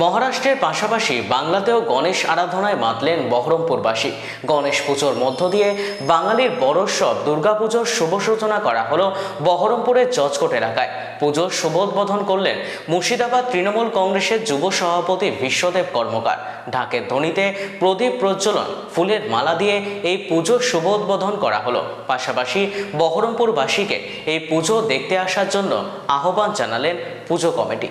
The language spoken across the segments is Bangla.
মহারাষ্ট্রের পাশাপাশি বাংলাতেও গণেশ আরাধনায় মাতলেন বহরমপুরবাসী। গণেশ পুজোর মধ্য দিয়ে বাঙালির বড়োৎসব দুর্গাপুজোর শুভ সূচনা করা হলো বহরমপুরের জজকোট এলাকায়। পুজোর শুভোদ্বোধন করলেন মুর্শিদাবাদ তৃণমূল কংগ্রেসের যুব সভাপতি বিশ্বদেব কর্মকার। ঢাকের ধ্বনিতে প্রদীপ প্রজ্বলন, ফুলের মালা দিয়ে এই পুজোর শুভোদ্বোধন করা হলো। পাশাপাশি বহরমপুরবাসীকে এই পুজো দেখতে আসার জন্য আহ্বান জানালেন পুজো কমিটি।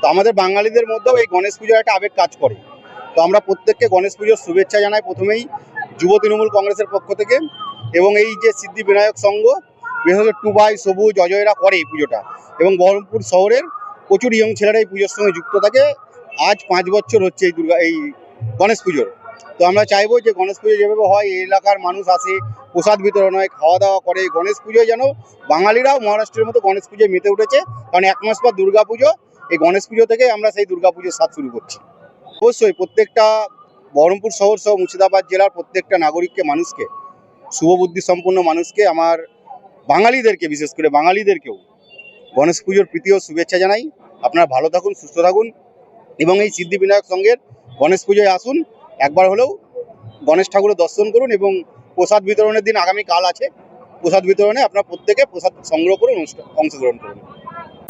তো আমাদের বাঙালিদের মধ্যেও এই গণেশ পুজোর একটা আবেগ কাজ করে। তো আমরা প্রত্যেককে গণেশ পুজোর শুভেচ্ছা জানাই প্রথমেই। যুব তৃণমূল কংগ্রেসের পক্ষ থেকে এবং এই যে সিদ্ধি বিনায়ক সংঘ, বিশেষ করে টুবাই, সবুজ, অজয়রা করে এই পুজোটা। এবং বহরমপুর শহরের প্রচুর ইয়ং ছেলেরা এই পুজোর সঙ্গে যুক্ত থাকে। আজ পাঁচ বছর হচ্ছে এই দুর্গা, এই গণেশ পুজোর। তো আমরা চাইব যে গণেশ পুজো যেভাবে হয়, এই এলাকার মানুষ আসে, প্রসাদ বিতরণ হয় খাওয়া দাওয়া করে গণেশ পুজোয় যেন বাঙালিরাও মহারাষ্ট্রের মতো গণেশ পুজোয় মেতে উঠেছে। কারণ এক মাস পর দুর্গা পুজো এই গণেশ পুজো থেকে আমরা সেই দুর্গা পুজোর স্বাদ শুরু করছি। অবশ্যই প্রত্যেকটা বহরমপুর শহর সহ মুর্শিদাবাদ জেলার প্রত্যেকটা নাগরিককে, মানুষকে, শুভবুদ্ধি সম্পন্ন মানুষকে, আমার বাঙালিদেরকে, বিশেষ করে বাঙালিদেরকেও গণেশ পুজোর প্রীতি ও শুভেচ্ছা জানাই। আপনারা ভালো থাকুন, সুস্থ থাকুন এবং এই সিদ্ধিবিনায়ক সঙ্গের গণেশ পুজোয় আসুন। একবার হলেও গণেশ ঠাকুরের দর্শন করুন এবং প্রসাদ বিতরণের দিন আগামী কাল আছে। প্রসাদ বিতরণে আপনারা প্রত্যেকে প্রসাদ সংগ্রহ করুন অনুষ্ঠান অংশগ্রহণ করুন।